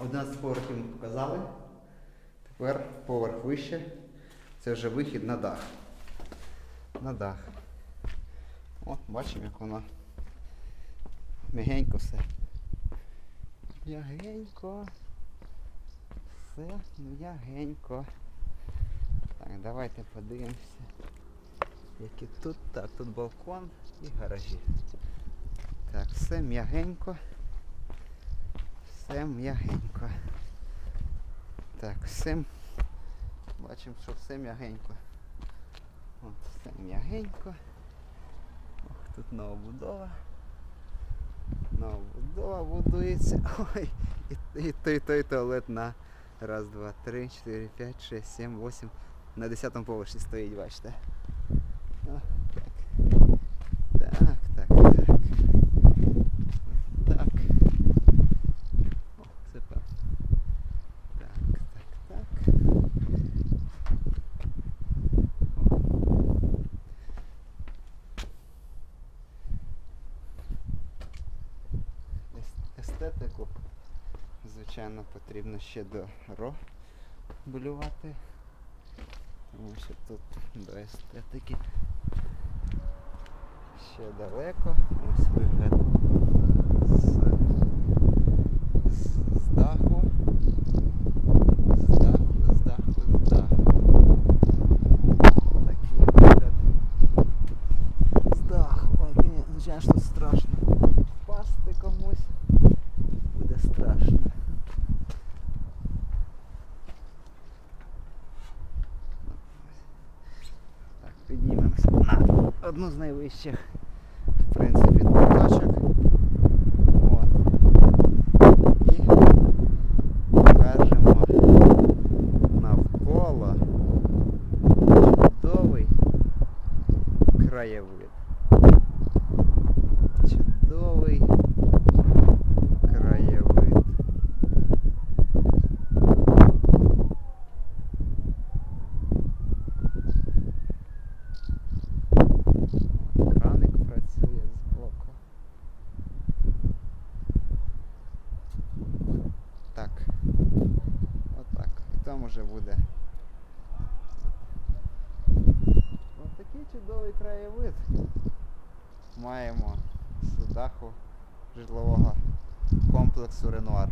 11 поверхів ми показали. Тепер поверх вище. Це вже вихід на дах. На дах. От, бачимо, як воно м'ягенько все. М'ягенько. Все м'ягенько. Так, давайте подивимося. Які тут, так, тут балкон і гаражі. Так, все м'ягенько. Все м'ягенько. Так, все. Бачимо, що все м'ягенько. От, все м'ягенько. Ох, тут нова будова. Нова будова будується. Ой, і, і той, той туалет на раз, два, три, чотири, п'ять, шесть, сім, восім. На 10 поверсі стоїть, бачите. О, так, так. Так. О, це пев. Так, так, так. Ес- Естетику, звичайно, потрібно ще дороблювати. Тому що тут до естетики ще далеко. Ось вигляд з, з, з даху. З даху, з даху, з даху. Такий вигляд з даху. Ой, мені, звичайно, тут страшно. Впасти комусь піднімемося на одну з найвищих, в принципі, точок. От. І покажемо навколо чудовий краєвид. Там уже буде. Ось такий чудовий краєвид. Маємо з даху житлового комплексу Ренуар.